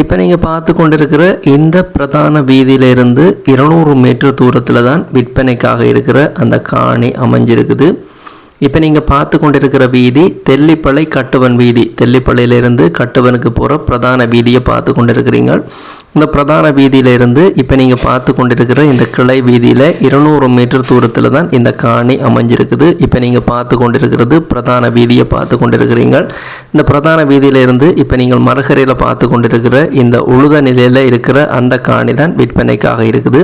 இப்போ நீங்கள் பார்த்து கொண்டிருக்கிற இந்த பிரதான வீதியிலிருந்து இருநூறு மீட்டர் தூரத்தில் தான் விற்பனைக்காக இருக்கிற அந்த காணி அமைஞ்சிருக்குது. இப்போ நீங்கள் பார்த்து கொண்டிருக்கிற வீதி தெல்லிப்பளை கட்டுவன் வீதி. தெல்லிப்பளையிலிருந்து கட்டுவனுக்கு போகிற பிரதான வீதியை பார்த்து கொண்டிருக்கிறீங்க இந்த பிரதான வீதியிலிருந்து இப்போ நீங்கள் பார்த்து கொண்டிருக்கிற இந்த கிளை வீதியில் இருநூறு மீட்டர் தூரத்தில் தான் இந்த காணி அமைஞ்சிருக்குது. இப்போ நீங்கள் பார்த்து கொண்டிருக்கிறது பிரதான வீதியை பார்த்து கொண்டிருக்கிறீங்க இந்த பிரதான வீதியிலிருந்து இப்போ நீங்கள் மரகரையில் பார்த்து கொண்டிருக்கிற இந்த உழுத நிலையில் இருக்கிற அந்த காணி தான் விற்பனைக்காக இருக்குது.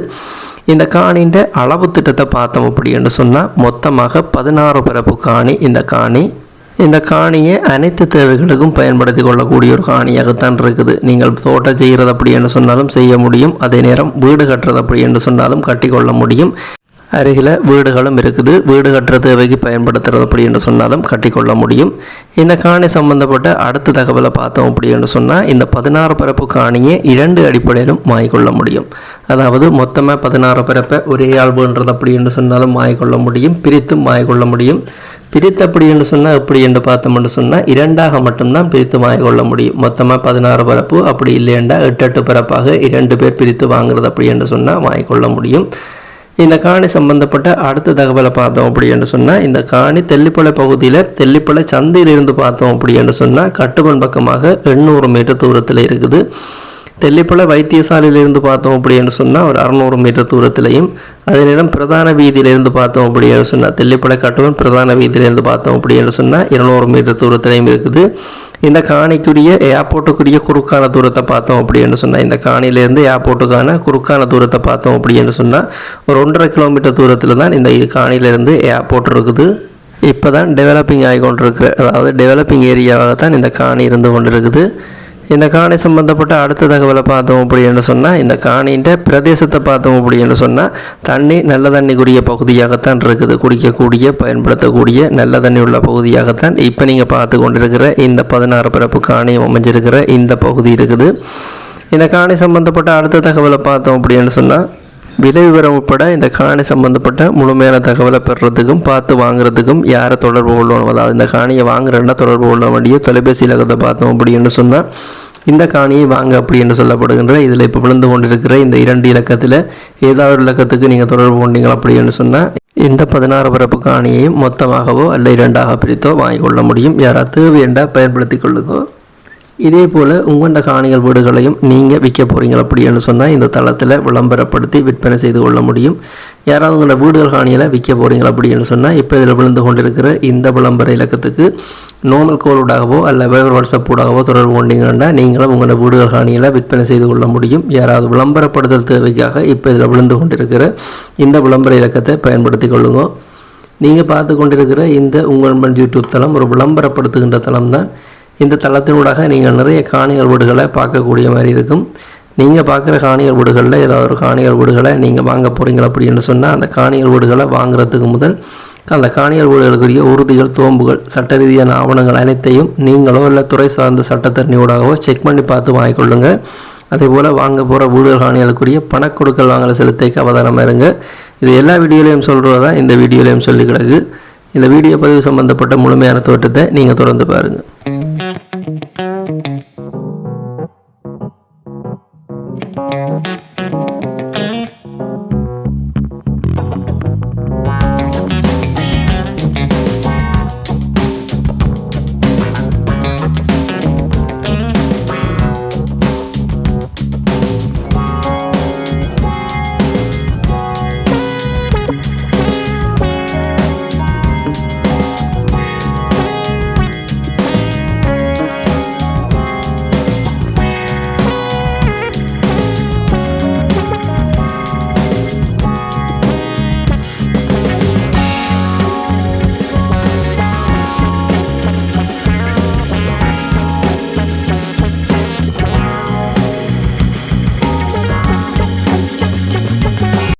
இந்த காணின்ற அளவு திட்டத்தை பார்த்தோம் அப்படின்னு சொன்னால் மொத்தமாக பதினாறு பரப்பு காணி இந்த காணி. இந்த காணியை அனைத்து தேவைகளுக்கும் பயன்படுத்தி கொள்ளக்கூடிய ஒரு காணியாகத்தான் இருக்குது. நீங்கள் தோட்டம் செய்கிறது அப்படி என்று சொன்னாலும் செய்ய முடியும். அதே நேரம் வீடு கட்டுறது அப்படி என்று சொன்னாலும் கட்டிக்கொள்ள முடியும். அருகில் வீடுகளும் இருக்குது. வீடு கட்டுற தேவைக்கு பயன்படுத்துறது அப்படி என்று சொன்னாலும் கட்டிக்கொள்ள முடியும். இந்த காணி சம்பந்தப்பட்ட அடுத்த தகவலை பார்த்தோம் அப்படி என்று சொன்னால் இந்த பதினாறு பரப்பு காணியை இரண்டு அடிப்படையிலும் வாங்கிக்கொள்ள முடியும். அதாவது மொத்தமாக பதினாறு பரப்பை ஒரே ஆள்புன்றது அப்படி என்று சொன்னாலும் வாங்கிக்கொள்ள முடியும். பிரித்தும் வாங்கிக்கொள்ள முடியும். பிரித்து அப்படி என்று சொன்னால் எப்படி என்று பார்த்தோம்னு சொன்னால் இரண்டாக மட்டும்தான் பிரித்து வாங்கிக்கொள்ள முடியும். மொத்தமாக பதினாறு பரப்பு அப்படி இல்லையென்றால் எட்டு எட்டு பரப்பாக இரண்டு பேர் பிரித்து வாங்குறது அப்படி என்று சொன்னால் வாங்கிக்கொள்ள முடியும். இந்த காணி சம்பந்தப்பட்ட அடுத்த தகவலை பார்த்தோம் அப்படி என்று சொன்னால் இந்த காணி தெல்லிப்பளை பகுதியில் தெல்லிப்பளை சந்தையிலிருந்து பார்த்தோம் அப்படி என்று சொன்னால் கட்டுமன் பக்கமாக எண்ணூறு மீட்டர் தூரத்தில் இருக்குது. டெல்லிப்பள வைத்தியசாலையிலிருந்து பார்த்தோம் அப்படின்னு சொன்னால் ஒரு அறநூறு மீட்டர் தூரத்திலையும் அதே நேரம் பிரதான வீதியிலிருந்து பார்த்தோம் அப்படின்னு சொன்னால் தெல்லிப்பளை கட்டுவன் பிரதான வீதியிலிருந்து பார்த்தோம் அப்படின்னு சொன்னால் இருநூறு மீட்டர் தூரத்திலையும் இருக்குது. இந்த காணிக்குரிய ஏர்போர்ட்டுக்குரிய குறுக்கான தூரத்தை பார்த்தோம் அப்படின்னு சொன்னால் இந்த காணியிலேருந்து ஏர்போர்ட்டுக்கான குறுக்கான தூரத்தை பார்த்தோம் அப்படின்னு சொன்னால் ஒரு ஒன்றரை கிலோமீட்டர் தூரத்தில் தான் இந்த காணியிலேருந்து ஏர்போர்ட் இருக்குது. இப்போ தான் டெவலப்பிங் ஆகி கொண்டிருக்கிற அதாவது டெவலப்பிங் ஏரியாவாக தான் இந்த காணி இருந்து கொண்டிருக்குது. இந்த காணி சம்பந்தப்பட்ட அடுத்த தகவலை பார்த்தோம் அப்படின்னு சொன்னால் இந்த காணின்ற பிரதேசத்தை பார்த்தோம் அப்படின்னு சொன்னால் தண்ணி நல்ல தண்ணிக்குரிய பகுதியாகத்தான் இருக்குது. குடிக்கக்கூடிய பயன்படுத்தக்கூடிய நல்ல தண்ணி உள்ள பகுதியாகத்தான் இப்போ நீங்கள் பார்த்து கொண்டிருக்கிற இந்த பதினாறு பிறப்பு காணியும் அமைஞ்சிருக்கிற இந்த பகுதி இருக்குது. இந்த காணி சம்பந்தப்பட்ட அடுத்த தகவலை பார்த்தோம் அப்படின்னு சொன்னால் விலை விவரம் உட்பட இந்த காணி சம்பந்தப்பட்ட முழுமையான தகவலை பெறுறதுக்கும் பார்த்து வாங்குறதுக்கும் யாரை தொடர்பு கொள்ளணும் அதாவது இந்த காணியை வாங்குறேன்னா தொடர்பு கொள்ள வேண்டிய தொலைபேசி இலக்கத்தை பார்த்தோம் அப்படின்னு சொன்னால் இந்த காணியை வாங்க அப்படி என்று சொல்லப்படுகின்ற இதில் இப்போ விழுந்து கொண்டிருக்கிற இந்த இரண்டு இலக்கத்தில் ஏதாவது ஒரு இலக்கத்துக்கு நீங்கள் தொடர்பு கொண்டீங்க அப்படின்னு சொன்னால் இந்த பதினாறு பரப்பு காணியையும் மொத்தமாகவோ அல்ல இரண்டாக பிரித்தோ வாங்கிக்கொள்ள முடியும். யாராவது தேவையண்டா பயன்படுத்தி கொள்ளுங்கோ. இதே போல் உங்கண்ட காணிகள் வீடுகளையும் நீங்கள் விற்க போகிறீங்க அப்படின்னு சொன்னால் இந்த தளத்தில் விளம்பரப்படுத்தி விற்பனை செய்து கொள்ள முடியும். யாராவது உங்களோட வீடுகள் காணியில் விற்க போகிறீங்க அப்படின்னு சொன்னால் இப்போ இதில் விழுந்து கொண்டிருக்கிற இந்த விளம்பர இலக்கத்துக்கு நார்மல் கோலூடாகவோ அல்ல வேறு வாட்ஸ்அப்பூடாகவோ தொடர்பு கொண்டீங்கன்னா நீங்களும் உங்களோட வீடுகள் காணியில் விற்பனை செய்து கொள்ள முடியும். யாராவது விளம்பரப்படுதல் தேவைக்காக இப்போ இதில் விழுந்து கொண்டிருக்கிற இந்த விளம்பர இலக்கத்தை பயன்படுத்தி கொள்ளுங்க. நீங்கள் பார்த்து கொண்டிருக்கிற இந்த உங்கள் யூடியூப் தளம் ஒரு விளம்பரப்படுத்துகின்ற தளம் தான். இந்த தளத்தினூடாக நீங்கள் நிறைய காணிகள் வீடுகளை பார்க்கக்கூடிய மாதிரி இருக்கும். நீங்கள் பார்க்குற காணிகள் வீடுகளில் ஏதாவது ஒரு காணிகள் வீடுகளை நீங்கள் வாங்க போகிறீங்க அப்படின்னு சொன்னால் அந்த காணிகள் வீடுகளை வாங்குறதுக்கு முதல் அந்த காணிகள் வீடுகளுக்குரிய உறுதிகள் தோம்புகள் சட்ட ரீதியான ஆவணங்கள் அனைத்தையும் நீங்களோ இல்லை துறை சார்ந்த சட்டத்தரணியோடாகவோ செக் பண்ணி பார்த்து வாங்கிக்கொள்ளுங்கள் அதே போல் வாங்க போகிற வீடுகள் காணிகளுக்குரிய பணக்கொடுக்கல் வாங்கல செலுத்தைக்கு அவதானமாக இருங்க. இது எல்லா வீடியோலையும் சொல்கிறது தான் இந்த வீடியோலையும் சொல்லி கிடக்கு இந்த வீடியோ பதிவு சம்பந்தப்பட்ட முழுமையான தோட்டத்தை நீங்கள் தொடர்ந்து பாருங்கள்